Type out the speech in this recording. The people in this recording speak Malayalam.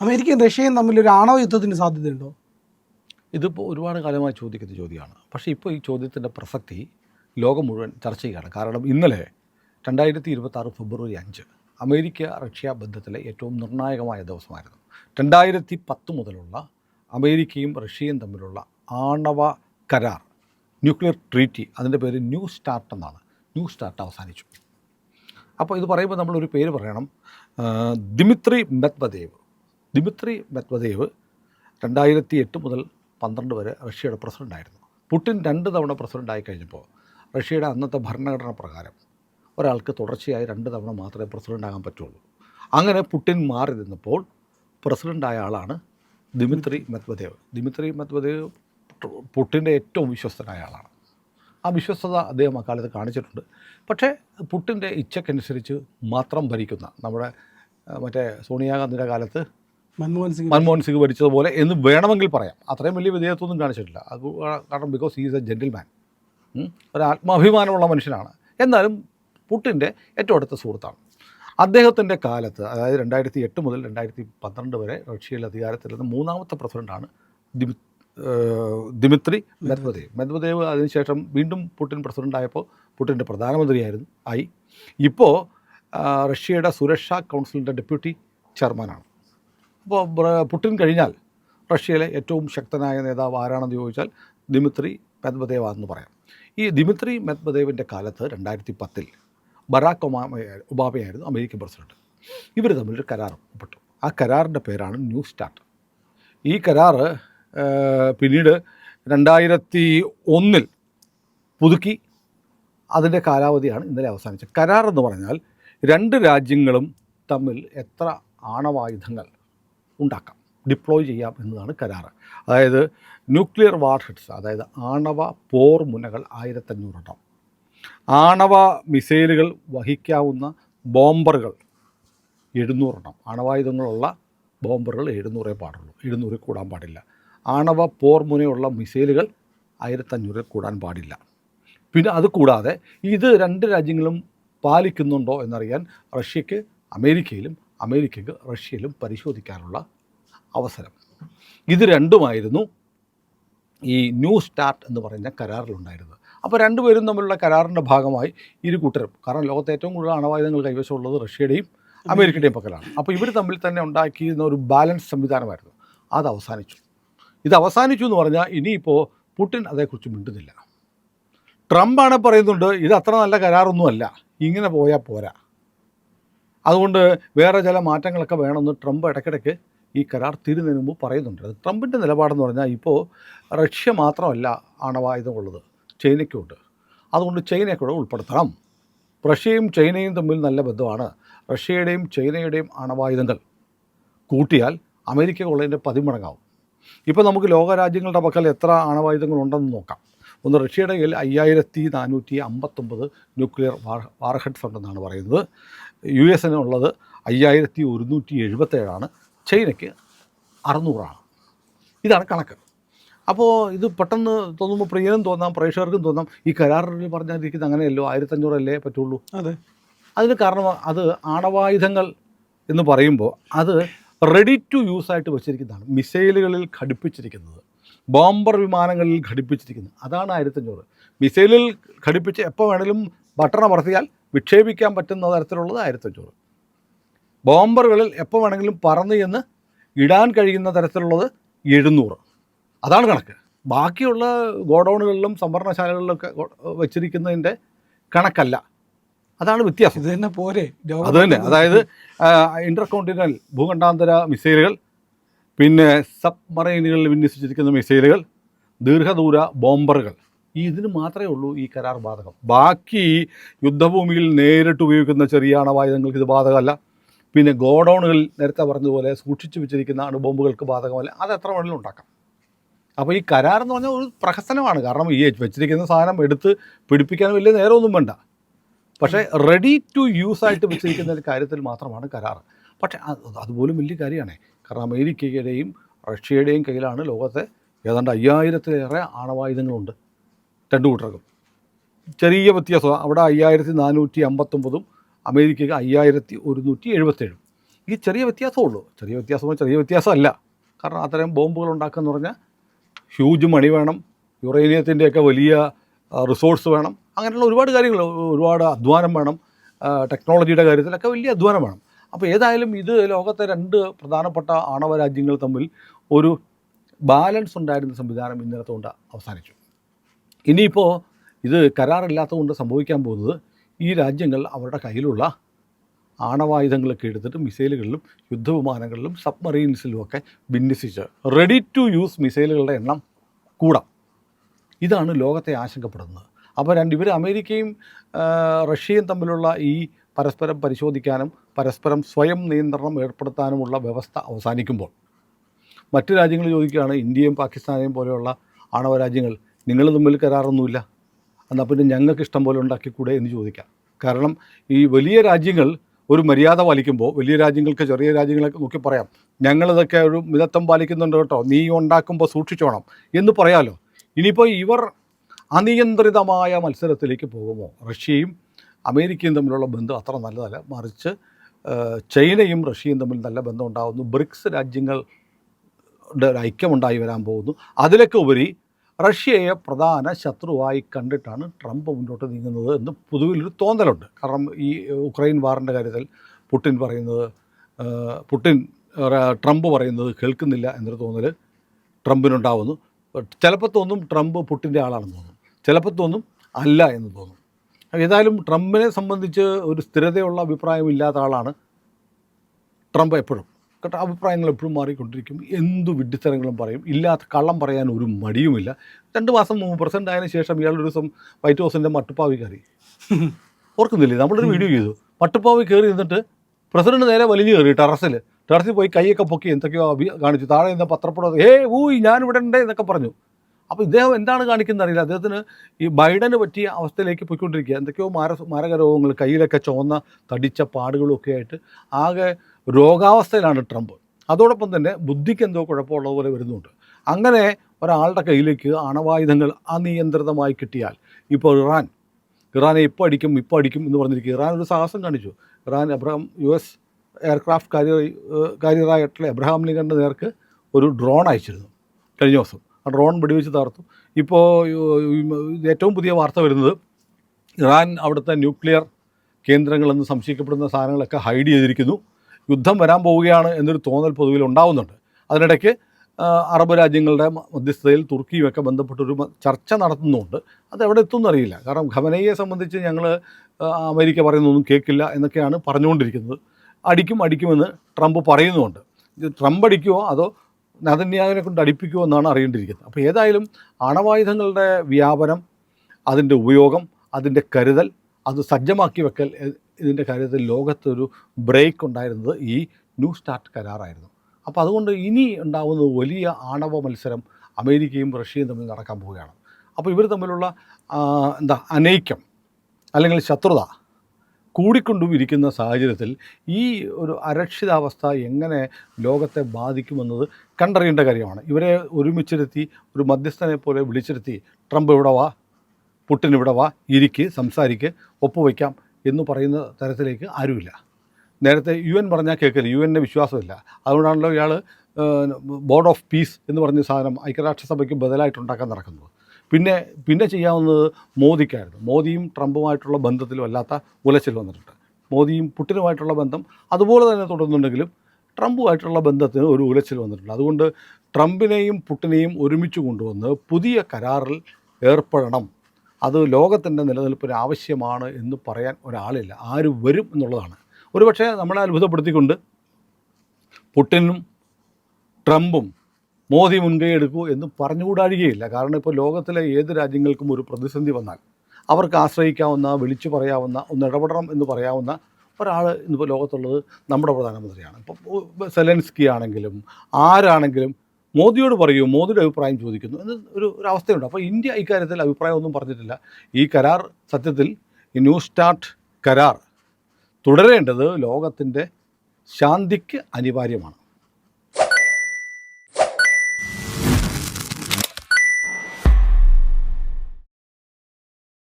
അമേരിക്കയും റഷ്യയും തമ്മിൽ ഒരു ആണവ യുദ്ധത്തിന് സാധ്യതയുണ്ടോ? ഇതിപ്പോൾ ഒരുപാട് കാലമായി ചോദിക്കുന്ന ചോദ്യമാണ്. പക്ഷേ ഇപ്പോൾ ഈ ചോദ്യത്തിന്റെ പ്രസക്തി ലോകം മുഴുവൻ ചർച്ച ചെയ്യുകയാണ്. കാരണം ഇന്നലെ രണ്ടായിരത്തി ഇരുപത്തി ഫെബ്രുവരി അഞ്ച് അമേരിക്ക റഷ്യ ബന്ധത്തിലെ ഏറ്റവും നിർണായകമായ ദിവസമായിരുന്നു. രണ്ടായിരത്തി പത്ത് മുതലുള്ള അമേരിക്കയും റഷ്യയും തമ്മിലുള്ള ആണവ കരാർ ന്യൂക്ലിയർ ട്രീറ്റി അതിന്റെ പേര് ന്യൂ സ്റ്റാർട്ട് എന്നാണ്. ന്യൂ സ്റ്റാർട്ട് അവസാനിച്ചു. അപ്പോൾ ഇത് പറയുമ്പോൾ നമ്മളൊരു പേര് പറയണം. ദിമിത്രി മെത്വദേവ്. ദിമിത്രി മെത്വദേവ് രണ്ടായിരത്തി എട്ട് മുതൽ പന്ത്രണ്ട് വരെ റഷ്യയുടെ പ്രസിഡന്റായിരുന്നു പുടിൻ രണ്ട് തവണ പ്രസിഡന്റ് ആയി കഴിഞ്ഞപ്പോൾ റഷ്യയുടെ അന്നത്തെ ഭരണഘടന പ്രകാരം ഒരാൾക്ക് തുടർച്ചയായി രണ്ട് തവണ മാത്രമേ പ്രസിഡന്റ് ആകാൻ പറ്റുള്ളൂ. അങ്ങനെ പുടിൻ മാറി നിന്നപ്പോൾ പ്രസിഡന്റായ ആളാണ് ദിമിത്രി മെത്വദേവ്. ദിമിത്രി മെത്വദേവ് പുട്ടിന്റെ ഏറ്റവും വിശ്വസ്തനായ ആളാണ്. ആ വിശ്വസ്തത അദ്ദേഹം അക്കാലത്ത് കാണിച്ചിട്ടുണ്ട്. പക്ഷേ പുട്ടിന്റെ ഇച്ഛക്കനുസരിച്ച് മാത്രം ഭരിക്കുന്ന നമ്മുടെ മറ്റേ സോണിയാഗാന്ധിയുടെ കാലത്ത് മൻമോഹൻ സിംഗ് മൻമോഹൻ സിംഗ് ഭരിച്ചതുപോലെ എന്ന് വേണമെങ്കിൽ പറയാം. അത്രയും വലിയ വിധേയത്വമൊന്നും കാണിച്ചിട്ടില്ല. അത് കാരണം ബിക്കോസ് ഈസ് എ ജെന്റിൽമാൻ ഒരു ആത്മാഭിമാനമുള്ള മനുഷ്യനാണ്. എന്നാലും പുട്ടിന്റെ ഏറ്റവും അടുത്ത സുഹൃത്താണ്. അദ്ദേഹത്തിന്റെ കാലത്ത് അതായത് രണ്ടായിരത്തി എട്ട് മുതൽ രണ്ടായിരത്തി പന്ത്രണ്ട് വരെ റഷ്യയിൽ അധികാരത്തിലിരുന്ന മൂന്നാമത്തെ പ്രസിഡന്റാണ് ദിമി ദിമിത്രി മെദ്വദേവ്. മെദ്വദേവ് അതിനുശേഷം വീണ്ടും പുടിൻ പ്രസിഡന്റായപ്പോൾ പുടിന്റെ പ്രധാനമന്ത്രിയായിരുന്നു ആയി. ഇപ്പോൾ റഷ്യയുടെ സുരക്ഷാ കൗൺസിലിന്റെ ഡെപ്യൂട്ടി ചെയർമാനാണ്. പുടിൻ കഴിഞ്ഞാൽ റഷ്യയിലെ ഏറ്റവും ശക്തനായ നേതാവ് ആരാണെന്ന് ചോദിച്ചാൽ ദിമിത്രി മെദ്വദേവ് എന്ന് പറയാം. ഈ ദിമിത്രി മെദ്വദേവിന്റെ കാലത്ത് രണ്ടായിരത്തി പത്തിൽ ബറാക്ക് ഒബാമ ഒബാമയായിരുന്നു അമേരിക്കൻ പ്രസിഡന്റ്. ഇവർ തമ്മിലൊരു കരാർ ഒപ്പിട്ടു. ആ കരാറിന്റെ പേരാണ് ന്യൂ സ്റ്റാർട്ട്. ഈ കരാറ് പിന്നീട് രണ്ടായിരത്തി ഒന്നിൽ പുതുക്കി അതിന്റെ കാലാവധിയാണ് ഇന്നലെ അവസാനിച്ചത്. കരാർ എന്ന് പറഞ്ഞാൽ രണ്ട് രാജ്യങ്ങളും തമ്മിൽ എത്ര ആണവായുധങ്ങൾ ഉണ്ടാക്കാം ഡിപ്ലോയ് ചെയ്യാം എന്നതാണ് കരാറ്. അതായത് ന്യൂക്ലിയർ വാർ ഹെഡ്സ് അതായത് ആണവ പോർ മുനകൾ ആയിരത്തഞ്ഞൂറെണ്ണം ആണവ മിസൈലുകൾ വഹിക്കാവുന്ന ബോംബറുകൾ എഴുന്നൂറെണ്ണം ആണവായുധങ്ങളുള്ള ബോംബറുകൾ എഴുന്നൂറേ പാടുള്ളൂ എഴുന്നൂറിൽ കൂടാൻ പാടില്ല. ആണവ പോർ മുനയുള്ള മിസൈലുകൾ ആയിരത്തഞ്ഞൂറിൽ കൂടാൻ പാടില്ല. പിന്നെ അത് കൂടാതെ ഇത് രണ്ട് രാജ്യങ്ങളും പാലിക്കുന്നുണ്ടോ എന്നറിയാൻ റഷ്യക്ക് അമേരിക്കയിലും അമേരിക്കയ്ക്ക് റഷ്യയിലും പരിശോധിക്കാനുള്ള അവസരം. ഇത് രണ്ടുമായിരുന്നു ഈ ന്യൂ സ്റ്റാർട്ട് എന്ന് പറയുന്ന കരാറിലുണ്ടായിരുന്നത്. അപ്പോൾ രണ്ടുപേരും തമ്മിലുള്ള കരാറിന്റെ ഭാഗമായി ഇരു കൂട്ടരും കാരണം ലോകത്തെ ഏറ്റവും കൂടുതൽ അണവായുധങ്ങൾ കൈവശമുള്ളത് റഷ്യയുടെയും അമേരിക്കയുടെയും പക്കലാണ്. അപ്പോൾ ഇവർ തമ്മിൽ തന്നെ ഉണ്ടാക്കിയിരുന്ന ഒരു ബാലൻസ് സംവിധാനമായിരുന്നു. അത് അവസാനിച്ചു. ഇത് അവസാനിച്ചു എന്ന് പറഞ്ഞാൽ ഇനിയിപ്പോൾ പുടിൻ അതേക്കുറിച്ച് മിണ്ടുന്നില്ല. ട്രംപാണ് പറയുന്നുണ്ട് ഇത് അത്ര നല്ല കരാറൊന്നുമല്ല ഇങ്ങനെ പോയാൽ പോരാ. അതുകൊണ്ട് വേറെ ചില മാറ്റങ്ങളൊക്കെ വേണമെന്ന് ട്രംപ് ഇടയ്ക്കിടയ്ക്ക് ഈ കരാർ തീരുന്നതിന് മുമ്പ് പറയുന്നുണ്ട്. ട്രംപിന്റെ നിലപാടെന്ന് പറഞ്ഞാൽ ഇപ്പോൾ റഷ്യ മാത്രമല്ല ആണവായുധമുള്ളത് ചൈനയ്ക്കുണ്ട്. അതുകൊണ്ട് ചൈനയെ കൂടെ ഉൾപ്പെടുത്തണം. റഷ്യയും ചൈനയും തമ്മിൽ നല്ല ബന്ധമാണ്. റഷ്യയുടെയും ചൈനയുടെയും ആണവായുധങ്ങൾ കൂട്ടിയാൽ അമേരിക്കയുള്ളതിന്റെ പതിമടങ്ങാവും. ഇപ്പോൾ നമുക്ക് ലോകരാജ്യങ്ങളുടെ പക്കൽ എത്ര ആണവായുധങ്ങളുണ്ടെന്ന് നോക്കാം. ഒന്ന് റഷ്യയുടെ കയ്യിൽ അയ്യായിരത്തി നാനൂറ്റി അമ്പത്തൊമ്പത് ന്യൂക്ലിയർ വാർ വാർഹെഡ്സ് ഉണ്ടെന്നാണ് പറയുന്നത്. യു എസിനുള്ളത് അയ്യായിരത്തി ഒരുന്നൂറ്റി എഴുപത്തേഴാണ് ചൈനയ്ക്ക് അറുന്നൂറാണ്. ഇതാണ് കണക്ക്. അപ്പോൾ ഇത് പെട്ടെന്ന് തോന്നുമ്പോൾ പ്രിയനും തോന്നാം പ്രേക്ഷകർക്കും തോന്നാം. ഈ കരാറിൽ പറഞ്ഞിരിക്കുന്നത് അങ്ങനെയല്ലോ ആയിരത്തഞ്ഞൂറല്ലേ പറ്റുള്ളൂ? അതെ. അതിന് കാരണം അത് ആണവായുധങ്ങൾ എന്ന് പറയുമ്പോൾ അത് റെഡി ടു യൂസ് ആയിട്ട് വെച്ചിരിക്കുന്നതാണ്. മിസൈലുകളിൽ ഘടിപ്പിച്ചിരിക്കുന്നത്. ബോംബർ വിമാനങ്ങളിൽ ഘടിപ്പിച്ചിരിക്കുന്നത്. അതാണ് ആയിരത്തഞ്ഞൂറ് മിസൈലിൽ ഘടിപ്പിച്ച് എപ്പോൾ വേണേലും ബട്ടൺ അമർത്തിയാൽ വിക്ഷേപിക്കാൻ പറ്റുന്ന തരത്തിലുള്ളത് ആയിരത്തഞ്ഞൂറ് ബോംബറുകളിൽ എപ്പോൾ വേണമെങ്കിലും പറന്ന് ചെന്ന് ഇടാൻ കഴിയുന്ന തരത്തിലുള്ളത് എഴുന്നൂറ്. അതാണ് കണക്ക്. ബാക്കിയുള്ള ഗോഡൗണുകളിലും സംഭരണശാലകളിലൊക്കെ ഗോ- വെച്ചിരിക്കുന്നതിന്റെ കണക്കല്ല. അതാണ് വ്യത്യാസം. ഇത് തന്നെ പോരെ. അതുതന്നെ അത് തന്നെ. അതായത് ഇന്റർ കോണ്ടിനൽ ഭൂഖണ്ഡാന്തര മിസൈലുകൾ പിന്നെ സബ്മറൈനുകളിൽ വിന്യസിച്ചിരിക്കുന്ന മിസൈലുകൾ ദീർഘദൂര ബോംബറുകൾ. ഈ ഇതിന് മാത്രമേ ഉള്ളൂ ഈ കരാർ ബാധകം. ബാക്കി യുദ്ധഭൂമിയിൽ നേരിട്ട് ഉപയോഗിക്കുന്ന ചെറിയ അണവായുധങ്ങൾക്ക് ഇത് ബാധകമല്ല. പിന്നെ ഗോഡൗണുകളിൽ നേരത്തെ പറഞ്ഞതുപോലെ സൂക്ഷിച്ചു വെച്ചിരിക്കുന്ന അണുബോംബുകൾക്ക് ബാധകമല്ല. അത് എത്ര വേണമെങ്കിലും ഉണ്ടാക്കാം. അപ്പോൾ ഈ കരാർ എന്ന് പറഞ്ഞാൽ ഒരു പ്രഹസനമാണ്. കാരണം ഈ വെച്ചിരിക്കുന്ന സാധനം എടുത്ത് പിടിപ്പിക്കാൻ വലിയ നേരമൊന്നും വേണ്ട. പക്ഷേ റെഡി ടു യൂസ് ആയിട്ട് വെച്ചിരിക്കുന്ന ഒരു കാര്യത്തിൽ മാത്രമാണ് കരാർ. പക്ഷേ അതുപോലും വലിയ കാര്യമാണ്. കാരണം അമേരിക്കയുടെയും റഷ്യയുടെയും കയ്യിലാണ് ലോകത്തെ ഏതാണ്ട് അയ്യായിരത്തിലേറെ ആണവായുധങ്ങളുണ്ട് രണ്ടു കൂട്ടർക്കും ചെറിയ വ്യത്യാസം അവിടെ അയ്യായിരത്തി നാനൂറ്റി അമ്പത്തൊമ്പതും അമേരിക്കയ്ക്ക് അയ്യായിരത്തി ഒരുന്നൂറ്റി എഴുപത്തേഴും ഈ ചെറിയ വ്യത്യാസമുള്ളൂ ചെറിയ വ്യത്യാസമോ ചെറിയ വ്യത്യാസമല്ല. കാരണം അത്തരം ബോംബുകൾ ഉണ്ടാക്കുക എന്ന് പറഞ്ഞാൽ ഹ്യൂജ് മണി വേണം യുറേനിയത്തിന്റെയൊക്കെ വലിയ റിസോഴ്സ് വേണം അങ്ങനെയുള്ള ഒരുപാട് കാര്യങ്ങൾ ഒരുപാട് അധ്വാനം വേണം ടെക്നോളജിയുടെ കാര്യത്തിലൊക്കെ വലിയ അധ്വാനം വേണം. അപ്പോൾ ഏതായാലും ഇത് ലോകത്തെ രണ്ട് പ്രധാനപ്പെട്ട ആണവ രാജ്യങ്ങൾ തമ്മിൽ ഒരു ബാലൻസ് ഉണ്ടായിരുന്ന സംവിധാനം ഇന്നലത്തെ കൊണ്ട് അവസാനിച്ചു. ഇനിയിപ്പോൾ ഇത് കരാറില്ലാത്തതുകൊണ്ട് സംഭവിക്കാൻ പോകുന്നത് ഈ രാജ്യങ്ങൾ അവരുടെ കയ്യിലുള്ള ആണവായുധങ്ങളൊക്കെ എടുത്തിട്ട് മിസൈലുകളിലും യുദ്ധവിമാനങ്ങളിലും സബ്മറീൻസിലും ഒക്കെ വിന്യസിച്ച് റെഡി ടു യൂസ് മിസൈലുകളുടെ എണ്ണം കൂടാം. ഇതാണ് ലോകത്തെ ആശങ്കപ്പെടുന്നത്. അപ്പോൾ രണ്ട് ഇവർ അമേരിക്കയും റഷ്യയും തമ്മിലുള്ള ഈ പരസ്പരം പരിശോധിക്കാനും പരസ്പരം സ്വയം നിയന്ത്രണം ഏർപ്പെടുത്താനുമുള്ള വ്യവസ്ഥ അവസാനിക്കുമ്പോൾ മറ്റു രാജ്യങ്ങൾ ചോദിക്കുകയാണ് ഇന്ത്യയും പാകിസ്ഥാനെയും പോലെയുള്ള ആണവ രാജ്യങ്ങൾ നിങ്ങൾ തമ്മിൽ കരാറൊന്നുമില്ല എന്നാൽ പിന്നെ ഞങ്ങൾക്ക് ഇഷ്ടം പോലെ ഉണ്ടാക്കിക്കൂടെ എന്ന് ചോദിക്കാം. കാരണം ഈ വലിയ രാജ്യങ്ങൾ ഒരു മര്യാദ പാലിക്കുമ്പോൾ വലിയ രാജ്യങ്ങൾക്ക് ചെറിയ രാജ്യങ്ങളൊക്കെ നോക്കി പറയാം ഞങ്ങളിതൊക്കെ ഒരു മിതത്വം പാലിക്കുന്നുണ്ട് കേട്ടോ നീ ഉണ്ടാക്കുമ്പോൾ സൂക്ഷിച്ചോണം എന്ന് പറയാമല്ലോ ഇനിയിപ്പോൾ ഇവർ അനിയന്ത്രിതമായ മത്സരത്തിലേക്ക് പോകുമോ? റഷ്യയും അമേരിക്കയും തമ്മിലുള്ള ബന്ധം അത്ര നല്ലതല്ല. മറിച്ച് ചൈനയും റഷ്യയും തമ്മിൽ നല്ല ബന്ധം ഉണ്ടാകുന്നു ബ്രിക്സ് രാജ്യങ്ങൾ ഐക്യമുണ്ടായി വരാൻ പോകുന്നു. അതിലൊക്കെ ഉപരി റഷ്യയെ പ്രധാന ശത്രുവായി കണ്ടിട്ടാണ് ട്രംപ് മുന്നോട്ട് നീങ്ങുന്നത് എന്ന് പൊതുവിലൊരു തോന്നലുണ്ട്. കാരണം ഈ ഉക്രൈൻ വാറിന്റെ കാര്യത്തിൽ പുടിൻ പറയുന്നത് പുട്ടിൻ ട്രംപ് പറയുന്നത് കേൾക്കുന്നില്ല എന്നൊരു തോന്നൽ ട്രംപിനുണ്ടാവുന്നു. ചിലപ്പോൾ തോന്നും ട്രംപ് പുട്ടിന്റെ ആളാണെന്ന് തോന്നും. ചിലപ്പോൾ തോന്നും അല്ല എന്ന് തോന്നും. ഏതായാലും ട്രംപിനെ സംബന്ധിച്ച് ഒരു സ്ഥിരതയുള്ള അഭിപ്രായമില്ലാത്ത ആളാണ് ട്രംപ് എപ്പോഴും. കേട്ടോ അഭിപ്രായങ്ങൾ എപ്പോഴും മാറിക്കൊണ്ടിരിക്കും. എന്തു വിഡ്ഢിത്തരങ്ങളും പറയും. ഇല്ലാത്ത കള്ളം പറയാൻ ഒരു മടിയുമില്ല. രണ്ട് മാസം മുമ്പ് പ്രസിഡന്റ് ആയതിനു ശേഷം ഇയാൾ ഒരു ദിവസം വൈറ്റ് ഹൗസിന്റെ മട്ടുപ്പാവി കയറി. ഓർക്കുന്നില്ലേ? നമ്മളൊരു വീഡിയോ ചെയ്തു. മട്ടുപ്പാവി കയറി നിന്നിട്ട് പ്രസിഡന്റ് നേരെ വലിഞ്ഞു കയറി ടെറസിൽ ടെറസിൽ പോയി കൈയൊക്കെ പൊക്കി എന്തൊക്കെയോ കാണിച്ചു. താഴെ നിന്ന് പത്രപ്പുറത്ത് ഏ ഊയ് ഞാനിവിടെ ഉണ്ട് എന്നൊക്കെ പറഞ്ഞു. അപ്പോൾ ഇദ്ദേഹം എന്താണ് കാണിക്കുന്നത് അറിയില്ല. അദ്ദേഹത്തിന് ഈ ബൈഡന് പറ്റിയ അവസ്ഥയിലേക്ക് പോയിക്കൊണ്ടിരിക്കുക എന്തൊക്കെയോ മാര മാരക രോഗങ്ങൾ കയ്യിലൊക്കെ ചുവന്ന തടിച്ച പാടുകളൊക്കെ ആയിട്ട് ആകെ രോഗാവസ്ഥയിലാണ് ട്രംപ്. അതോടൊപ്പം തന്നെ ബുദ്ധിക്ക് എന്തോ കുഴപ്പമുള്ളത് പോലെ വരുന്നുണ്ട്. അങ്ങനെ ഒരാളുടെ കയ്യിലേക്ക് അണവായുധങ്ങൾ അനിയന്ത്രിതമായി കിട്ടിയാൽ ഇപ്പോൾ ഇറാൻ ഇറാനെ ഇപ്പോൾ അടിക്കും ഇപ്പോൾ അടിക്കും എന്ന് പറഞ്ഞിരിക്കുക. ഇറാൻ ഒരു സാഹസം കാണിച്ചു. Iran Abraham U S aircraft carrier കാരിയറായിട്ടുള്ള Abraham ലിങ്കന്റെ നേർക്ക് ഒരു ഡ്രോൺ അയച്ചിരുന്നു കഴിഞ്ഞ ദിവസം. ഡ്രോൺ വെടിവെച്ച് തകർത്തു. ഇപ്പോൾ ഏറ്റവും പുതിയ വാർത്ത വരുന്നത് ഇറാൻ അവിടുത്തെ ന്യൂക്ലിയർ കേന്ദ്രങ്ങളെന്ന് സംശയിക്കപ്പെടുന്ന സാധനങ്ങളൊക്കെ ഹൈഡ് ചെയ്തിരിക്കുന്നു. യുദ്ധം വരാൻ പോവുകയാണ് എന്നൊരു തോന്നൽ പൊതുവിൽ ഉണ്ടാവുന്നുണ്ട്. അതിനിടയ്ക്ക് അറബ് രാജ്യങ്ങളുടെ മധ്യസ്ഥതയിൽ തുർക്കിയുമൊക്കെ ബന്ധപ്പെട്ടൊരു ചർച്ച നടത്തുന്നുണ്ട്. അത് എവിടെ എത്തുമെന്ന് അറിയില്ല. കാരണം ഖമനയെ സംബന്ധിച്ച് ഞങ്ങൾ അമേരിക്ക പറയുന്നൊന്നും കേൾക്കില്ല എന്നൊക്കെയാണ് പറഞ്ഞുകൊണ്ടിരിക്കുന്നത്. അടിക്കും അടിക്കുമെന്ന് ട്രംപ് പറയുന്നുമുണ്ട് ട്രംപ് അടിക്കുമോ അതോ നതന്യാവിനെ കൊണ്ട് അടിപ്പിക്കുമോ എന്നാണ് അറിയേണ്ടിയിരിക്കുന്നത്. അപ്പോൾ ഏതായാലും അണവായുധങ്ങളുടെ വ്യാപനം അതിന്റെ ഉപയോഗം അതിന്റെ കരുതൽ അത് സജ്ജമാക്കി വെക്കൽ ഇതിന്റെ കാര്യത്തിൽ ലോകത്തൊരു ബ്രേക്ക് ഉണ്ടായിരുന്നത് ഈ ന്യൂ സ്റ്റാർട്ട് കരാറായിരുന്നു. അപ്പോൾ അതുകൊണ്ട് ഇനി ഉണ്ടാവുന്നത് വലിയ ആണവ മത്സരം അമേരിക്കയും റഷ്യയും തമ്മിൽ നടക്കാൻ പോവുകയാണ്. അപ്പോൾ ഇവർ തമ്മിലുള്ള എന്താ അനൈക്യം അല്ലെങ്കിൽ ശത്രുത കൂടിക്കൊണ്ടും ഇരിക്കുന്ന സാഹചര്യത്തിൽ ഈ ഒരു അരക്ഷിതാവസ്ഥ എങ്ങനെ ലോകത്തെ ബാധിക്കുമെന്നത് കണ്ടറിയേണ്ട കാര്യമാണ്. ഇവരെ ഒരുമിച്ചിരുത്തി ഒരു മധ്യസ്ഥനെ പോലെ വിളിച്ചിരുത്തി ട്രംപ് ഇവിടെ വാ പുട്ടിൻ ഇവിടെ വാ ഇരിക്ക് സംസാരിക്ക് ഒപ്പുവയ്ക്കാം എന്ന് പറയുന്ന തരത്തിലേക്ക് ആരുമില്ല. നേരത്തെ യു എൻ പറഞ്ഞാൽ കേൾക്കില്ല യു എന്റെ വിശ്വാസമില്ല. അതുകൊണ്ടാണല്ലോ ഇയാൾ ബോർഡ് ഓഫ് പീസ് എന്ന് പറഞ്ഞ സാധനം ഐക്യരാഷ്ട്രസഭയ്ക്ക് ബദലായിട്ട് ഉണ്ടാക്കാൻ നടക്കുന്നത്. പിന്നെ പിന്നെ ചെയ്യാവുന്നത് മോദിക്കായിരുന്നു. മോദിയും ട്രംപുമായിട്ടുള്ള ബന്ധത്തിൽ വല്ലാത്ത ഉലച്ചിൽ വന്നിട്ടുണ്ട്. മോദിയും പുട്ടിനുമായിട്ടുള്ള ബന്ധം അതുപോലെ തന്നെ തുടർന്നുണ്ടെങ്കിലും ട്രംപുമായിട്ടുള്ള ബന്ധത്തിന് ഒരു ഉലച്ചിൽ വന്നിട്ടുണ്ട്. അതുകൊണ്ട് ട്രംപിനെയും പുട്ടിനെയും ഒരുമിച്ച് കൊണ്ടുവന്ന് പുതിയ കരാറിൽ ഏർപ്പെടണം. അത് ലോകത്തിന്റെ നിലനിൽപ്പിന് ആവശ്യമാണ് എന്ന് പറയാൻ ഒരാളില്ല. ആര് വരും എന്നുള്ളതാണ്. ഒരുപക്ഷെ നമ്മളെ അത്ഭുതപ്പെടുത്തിക്കൊണ്ട് പുട്ടിനും ട്രംപും മോദി മുൻകൈ എടുക്കൂ എന്ന് പറഞ്ഞുകൂടാഴികയില്ല കാരണം ഇപ്പോൾ ലോകത്തിലെ ഏത് രാജ്യങ്ങൾക്കും ഒരു പ്രതിസന്ധി വന്നാൽ അവർക്ക് ആശ്രയിക്കാവുന്ന വിളിച്ചു പറയാവുന്ന ഒന്ന് ഇടപെടണം എന്ന് പറയാവുന്ന ഒരാൾ ഇന്നിപ്പോൾ ലോകത്തുള്ളത് നമ്മുടെ പ്രധാനമന്ത്രിയാണ്. ഇപ്പോൾ സെലൻസ്കി ആണെങ്കിലും ആരാണെങ്കിലും മോദിയോട് പറയൂ മോദിയുടെ അഭിപ്രായം ചോദിക്കുന്നു എന്ന് ഒരു ഒരു അവസ്ഥയുണ്ട്. അപ്പോൾ ഇന്ത്യ ഇക്കാര്യത്തിൽ അഭിപ്രായമൊന്നും പറഞ്ഞിട്ടില്ല. ഈ കരാർ സത്യത്തിൽ ഈ ന്യൂ സ്റ്റാർട്ട് കരാർ തുടരേണ്ടത് ലോകത്തിന്റെ ശാന്തിക്ക് അനിവാര്യമാണ്.